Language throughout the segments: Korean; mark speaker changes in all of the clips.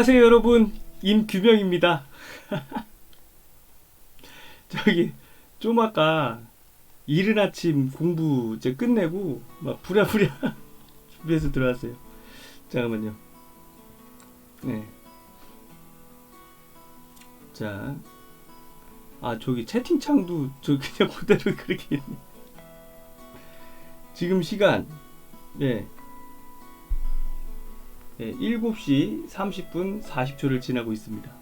Speaker 1: 안녕하세요 여러분 임규명입니다 저기 좀 아까 이른 아침 공부 이제 끝내고 막 부랴부랴 준비해서 들어왔어요 잠깐만요 네. 자, 아 저기 채팅창도 저 그냥 그대로 그렇게 있네. 지금 시간 네. 네, 7시 30분 40초를 지나고 있습니다.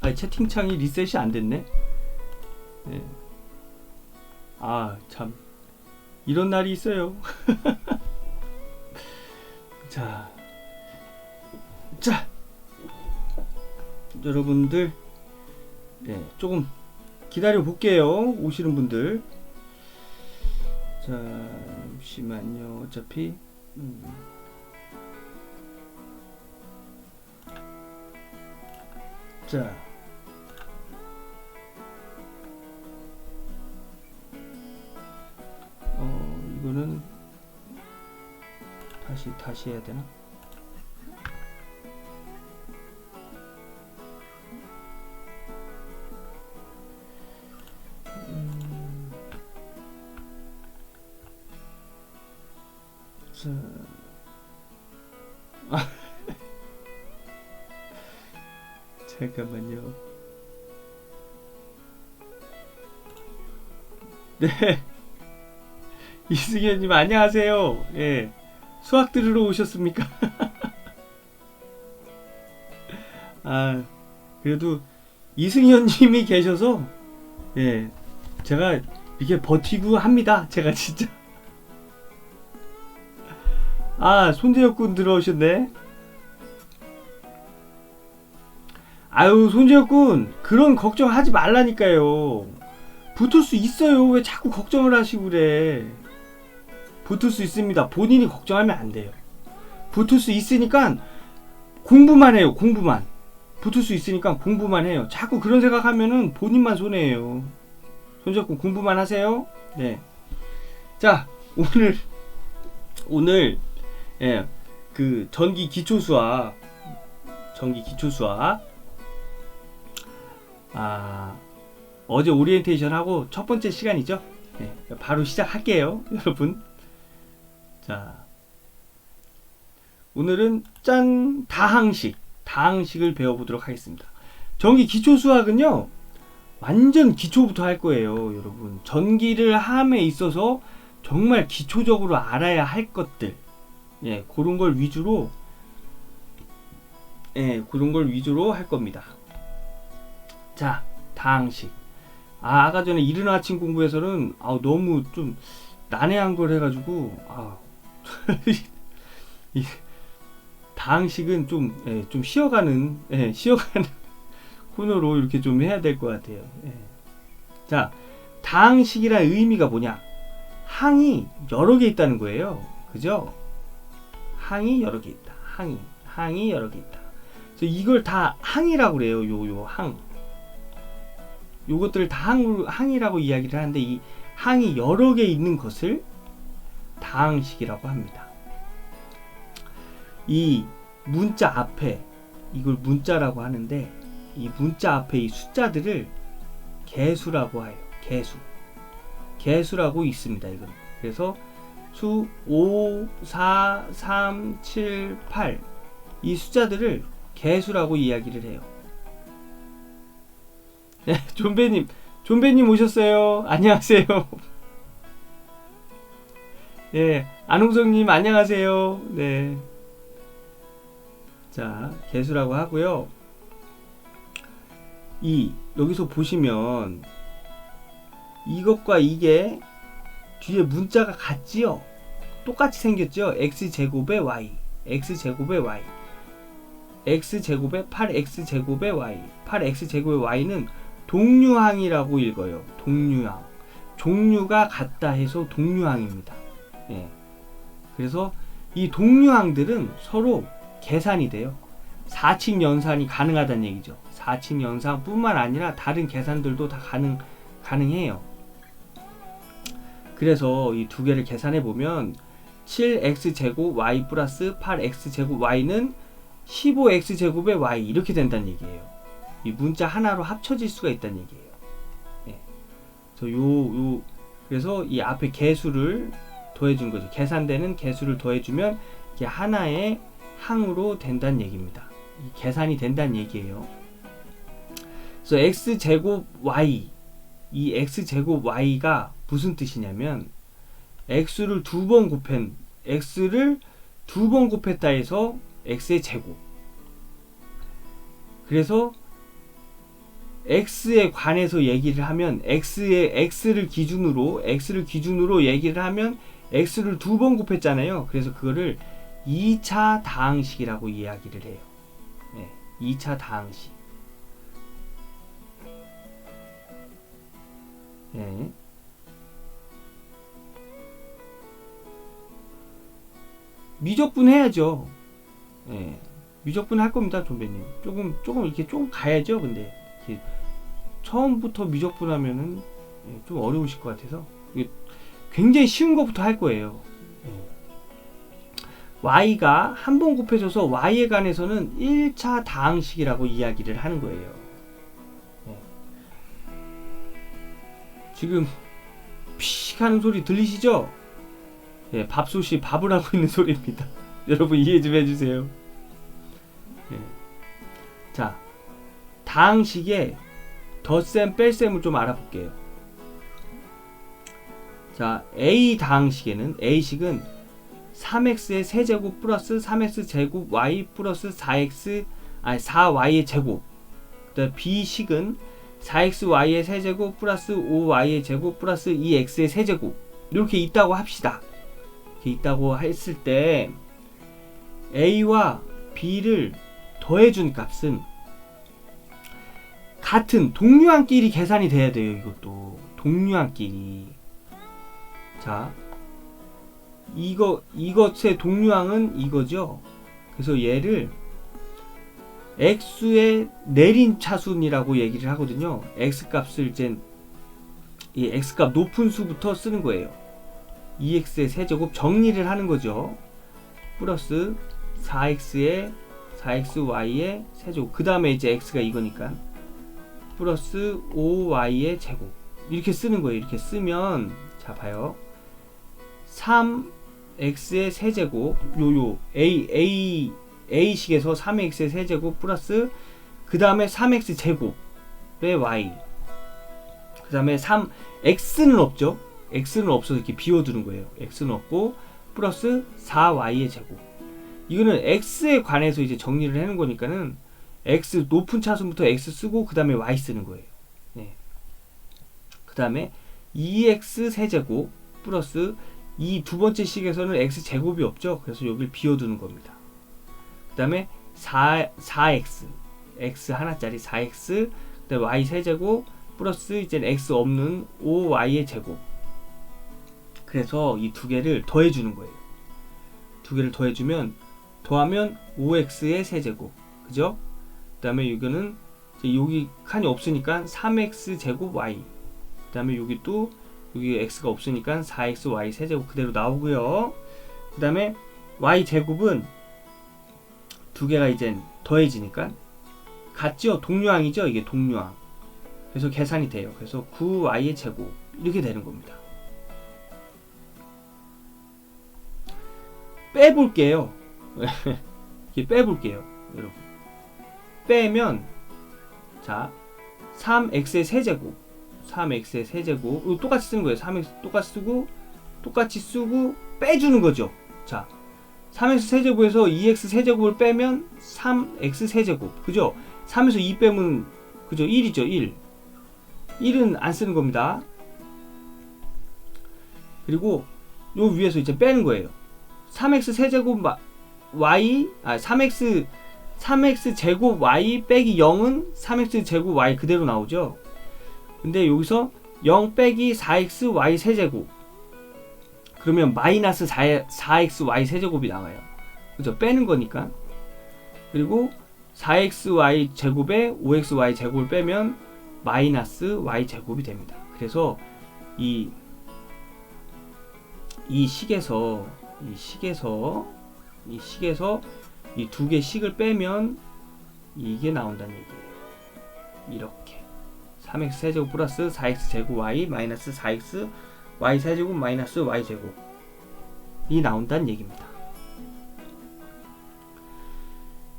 Speaker 1: 아, 채팅창이 리셋이 안 됐네. 네. 아, 참. 이런 날이 있어요. 자. 자. 여러분들 네, 조금 기다려 볼게요. 오시는 분들. 자, 잠시만요. 어차피 음. 자. 어, 이거는 다시 다시 해야 되나? 아. 잠깐만요. 네. 이승현님 안녕하세요. 예. 수학 들으러 오셨습니까? 아, 그래도 이승현님이 계셔서 예, 제가 이게 버티고 합니다. 제가 진짜. 아, 손재혁 군 들어오셨네. 아유, 손재혁 군, 그런 걱정하지 말라니까요. 붙을 수 있어요. 왜 자꾸 걱정을 하시고 그래. 붙을 수 있습니다. 본인이 걱정하면 안 돼요. 붙을 수 있으니까 공부만 해요. 공부만. 붙을 수 있으니까 공부만 해요. 자꾸 그런 생각하면은 본인만 손해예요. 손잡고 공부만 하세요. 네. 자, 오늘 오늘 예, 그 전기 기초 수학 전기 기초 수학 아, 어제 오리엔테이션 하고 첫 번째 시간이죠. 네, 바로 시작할게요, 여러분. 자, 오늘은 짠 다항식, 다항식을 배워보도록 하겠습니다. 전기 기초 수학은요, 완전 기초부터 할 거예요, 여러분. 전기를 함에 있어서 정말 기초적으로 알아야 할 것들, 예, 그런 걸 위주로, 예, 그런 걸 위주로 할 겁니다. 자, 다항식. 아, 아까 전에 이른 아침 공부에서는 아, 너무 좀 난해한 걸 해가지고 아, 이 다항식은 좀, 예, 좀 쉬어가는, 예, 쉬어가는 코너로 이렇게 좀 해야 될 것 같아요. 예. 자, 다항식이란 의미가 뭐냐? 항이 여러 개 있다는 거예요. 그죠? 항이 여러 개 있다. 항이, 항이 여러 개 있다. 이걸 다 항이라고 그래요. 요, 요 항. 요것들을 다 항, 항이라고 이야기를 하는데 이 항이 여러 개 있는 것을 다항식이라고 합니다. 이 문자 앞에 이걸 문자라고 하는데 이 문자 앞에 이 숫자들을 개수라고 해요. 개수. 개수라고 있습니다. 이건. 그래서 수 5, 4, 3, 7, 8. 이 숫자들을 개수라고 이야기를 해요. 네, 존배님, 존배님 오셨어요. 안녕하세요. 예, 안홍성님 안녕하세요. 네. 자, 개수라고 하고요. 이 여기서 보시면 이것과 이게 뒤에 문자가 같지요? 똑같이 생겼죠? x 제곱의 y, x 제곱의 y, x 제곱의 8x 제곱의 y, 8x 제곱의 y는 동류항이라고 읽어요. 동류항. 종류가 같다 해서 동류항입니다. 예. 그래서 이 동류항들은 서로 계산이 돼요. 4칙 연산이 가능하다는 얘기죠. 4칙 연산뿐만 아니라 다른 계산들도 다 가능 가능해요. 그래서 이 두 개를 계산해 보면 7x 제곱 y 플러스 8x 제곱 y는 15x 제곱의 y 이렇게 된다는 얘기예요. 이 문자 하나로 합쳐질 수가 있다는 얘기예요. 예. 그래서 요, 요 그래서 이 앞에 개수를 더해준 거죠. 계산되는 개수를 더해주면 이게 하나의 항으로 된다는 얘기입니다. 이 계산이 된다는 얘기예요. 그래서 x 제곱 y 이 x 제곱 y가 무슨 뜻이냐면 x를 두 번 곱한 x를 두 번 곱했다 해서 x의 제곱. 그래서 x에 관해서 얘기를 하면 x의 x를 기준으로 x를 기준으로 얘기를 하면 x를 두 번 곱했잖아요. 그래서 그거를 2차 다항식이라고 이야기를 해요. 네, 2차 다항식. 네. 미적분 해야죠. 예. 미적분 할 겁니다, 존배님. 조금 조금 이렇게 좀 가야죠. 근데 이렇게 처음부터 미적분 하면은 예, 좀 어려우실 것 같아서 굉장히 쉬운 것부터 할 거예요. 예. y가 한 번 곱해져서 y에 관해서는 1차 다항식이라고 이야기를 하는 거예요. 예. 지금 피식 하는 소리 들리시죠? 예, 밥솥이 밥을 하고 있는 소리입니다. 여러분 이해 좀 해주세요. 예. 자, 다항식의 덧셈 뺄셈을 좀 알아볼게요. 자, A 다항식에는 A식은 3x의 세제곱 플러스 3x 제곱 y 플러스 4x 아니 4y의 제곱. 그다음 B식은 4xy의 세제곱 플러스 5y의 제곱 플러스 2x의 세제곱 이렇게 있다고 합시다. 이렇게 있다고 했을 때 A와 B를 더해준 값은 같은 동류한끼리 계산이 돼야 돼요. 이것도 동류한끼리. 자, 이거 이것의 동류항은 이거죠. 그래서 얘를 x의 내린 차순이라고 얘기를 하거든요. x 값을 이제 이 x 값 높은 수부터 쓰는 거예요. 2x의 세제곱 정리를 하는 거죠. 플러스 4x의 4xy의 세제곱. 그 다음에 이제 x가 이거니까 플러스 5y의 제곱. 이렇게 쓰는 거예요. 이렇게 쓰면 자 봐요. 3x의 세제곱 요요 a a a식에서 3x의 세제곱 플러스 그 다음에 3x 제곱의 y 그 다음에 3 x는 없죠. x는 없어서 이렇게 비워두는 거예요. x는 없고 플러스 4y의 제곱. 이거는 x에 관해서 이제 정리를 해놓은 거니까는 x 높은 차순부터 x 쓰고 그 다음에 y 쓰는 거예요. 네. 그 다음에 2x 세제곱 플러스 이 두 번째 식에서는 x 제곱이 없죠. 그래서 여기를 비워두는 겁니다. 그 다음에 4, 4x x 하나짜리 4x 그 다음에 y 세제곱 플러스 이제 x 없는 5y의 제곱 그래서 이 두 개를 더해주는 거예요. 두 개를 더해주면 더하면 5x의 세제곱 그죠? 그 다음에 이제 여기 칸이 없으니까 3x 제곱 y 그 다음에 여기 또 여기 x가 없으니까 4xy 세제곱 그대로 나오고요. 그 다음에 y 제곱은 두 개가 이제 더해지니까 같죠? 동류항이죠? 이게 동류항. 그래서 계산이 돼요. 그래서 9y의 제곱 이렇게 되는 겁니다. 빼볼게요. 빼볼게요. 여러분. 빼면 자 3x의 세제곱 3x의 세제곱 똑같이 쓰는 거예요. 3x 똑같이 쓰고 똑같이 쓰고 빼주는 거죠. 자 3x 세제곱에서 2x 세제곱을 빼면 3x 세제곱 그죠? 3에서 2 빼면 그죠? 1이죠 1 1은 안 쓰는 겁니다. 그리고 요 위에서 이제 빼는 거예요. 3x 세제곱 y 아 3x 3x 제곱 y 빼기 0은 3x 제곱 y 그대로 나오죠. 근데 여기서 0 빼기 4x y 세제곱 그러면 마이너스 4, 4x y 세제곱이 나와요. 그죠? 빼는 거니까. 그리고 4x y 제곱에 5x y 제곱을 빼면 마이너스 y 제곱이 됩니다. 그래서 이, 이 식에서 이 식에서 이 식에서 이 두개 식을 빼면 이게 나온다는 얘기예요. 이렇게 3x 세제곱 플러스 4x 제곱 y 마이너스 4x y 세제곱 마이너스 y 제곱 이 나온다는 얘기입니다.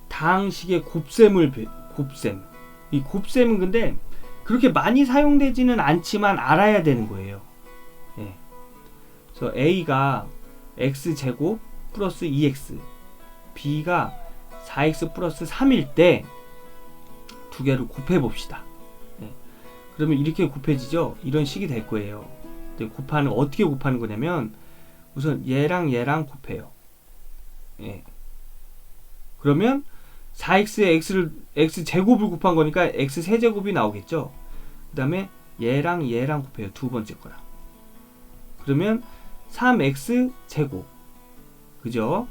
Speaker 1: 다항식의 곱셈을 배- 곱셈 이 곱셈은 근데 그렇게 많이 사용되지는 않지만 알아야 되는 거예요. 예. 그래서 a가 x 제곱 플러스 2x, b가 4x 플러스 3일 때 두 개를 곱해 봅시다. 예. 그러면 이렇게 곱해지죠. 이런 식이 될 거예요. 곱하는 어떻게 곱하는 거냐면 우선 얘랑 얘랑 곱해요. 예. 그러면 4x에 x를 x 제곱을 곱한 거니까 x 세제곱이 나오겠죠. 그다음에 얘랑 얘랑 곱해요. 두 번째 거랑. 그러면 3x 제곱. 그죠?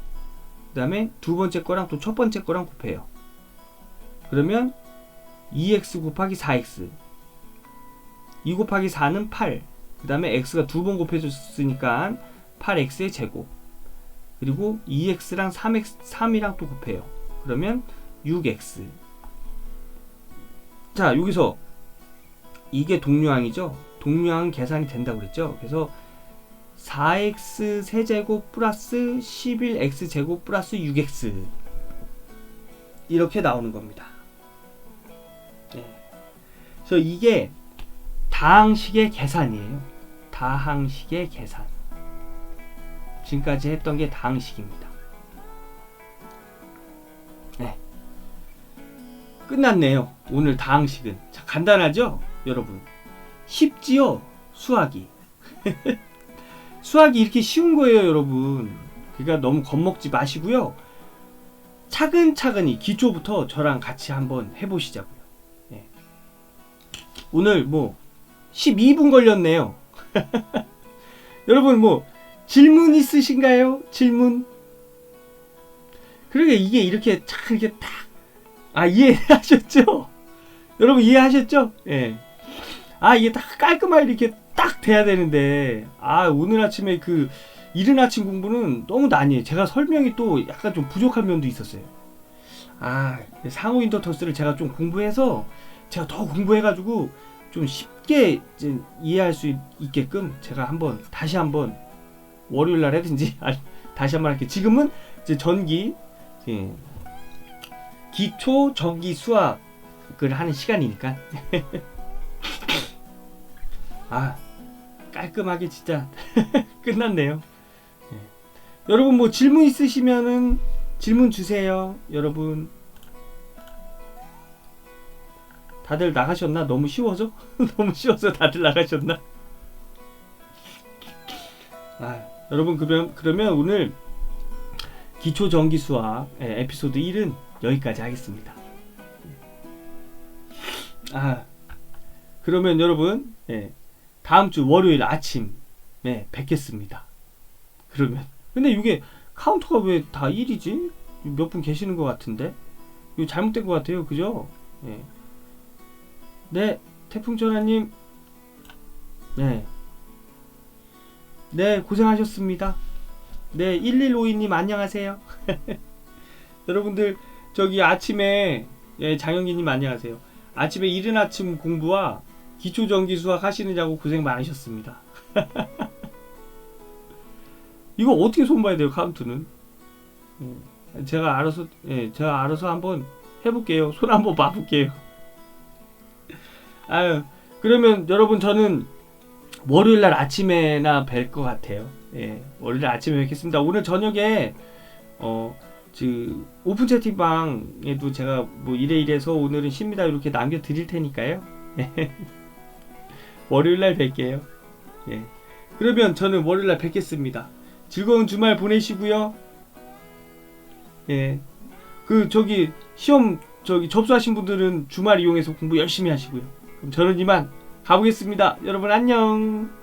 Speaker 1: 그 다음에 두 번째 거랑 또 첫 번째 거랑 곱해요. 그러면 2x 곱하기 4x. 2 곱하기 4는 8. 그 다음에 x가 두 번 곱해졌으니까 8x의 제곱. 그리고 2x랑 3x 3이랑 또 곱해요. 그러면 6x. 자, 여기서 이게 동류항이죠. 동류항 계산이 된다고 그랬죠. 그래서 4x 세제곱 플러스 11x 제곱 플러스 6x 이렇게 나오는 겁니다. 네. 그래서 이게 다항식의 계산이에요. 다항식의 계산. 지금까지 했던 게 다항식입니다. 네. 끝났네요. 오늘 다항식은. 자, 간단하죠? 여러분. 쉽지요? 수학이. 수학이 이렇게 쉬운 거예요, 여러분. 그러니까 너무 겁먹지 마시고요. 차근차근히 기초부터 저랑 같이 한번 해보시자고요. 예. 오늘 뭐 12분 걸렸네요. 여러분 뭐 질문 있으신가요? 질문? 그러게 이게 이렇게 참 이렇게 딱 아 이해하셨죠? 여러분 이해하셨죠? 예. 아 이게 딱 깔끔하게 이렇게 딱 돼야 되는데 아 오늘 아침에 그 이른 아침 공부는 너무 난이에요. 제가 설명이 또 약간 좀 부족한 면도 있었어요. 아 상호 인터터스를 제가 좀 공부해서 제가 더 공부해가지고 좀 쉽게 이제 이해할 수 있- 있게끔 제가 한번 다시 한번 월요일 날 아니, 다시 한번 할게요. 지금은 이제 전기 예, 기초 전기 수학을 하는 시간이니까 아 깔끔하게 진짜 끝났네요. 예. 여러분 뭐 질문 있으시면은 질문 주세요. 여러분 다들 나가셨나? 너무 쉬워서? 너무 쉬워서 다들 나가셨나? 아, 여러분 그러면 그러면 오늘 기초 전기 수학 예, 에피소드 1은 여기까지 하겠습니다. 아, 그러면 여러분 예, 다음 주 월요일 아침 네, 뵙겠습니다. 그러면 근데 이게 카운터가 왜 다 1이지? 몇 분 계시는 것 같은데 이거 잘못된 것 같아요, 그죠? 예. 네, 태풍전화님. 네. 네, 고생하셨습니다. 네, 1152님 안녕하세요. 여러분들, 저기 아침에, 예, 장영기님 안녕하세요. 아침에 이른 아침 공부와 기초 전기 수학 하시느냐고 고생 많으셨습니다. 이거 어떻게 손봐야 돼요, 카운트는? 예, 제가 알아서, 예, 제가 알아서 한번 해볼게요. 손 한번 봐볼게요. 아유, 그러면 여러분 저는 월요일 날 아침에나 뵐 것 같아요. 예, 월요일 아침에 뵙겠습니다. 오늘 저녁에 어, 그 오픈 채팅방에도 제가 뭐 이래 이래서 오늘은 쉽니다 이렇게 남겨 드릴 테니까요. 월요일 날 뵐게요. 예. 그러면 저는 월요일 날 뵙겠습니다. 즐거운 주말 보내시고요. 예. 그 저기 시험 저기 접수하신 분들은 주말 이용해서 공부 열심히 하시고요. 그럼 저는 이만 가보겠습니다. 여러분 안녕.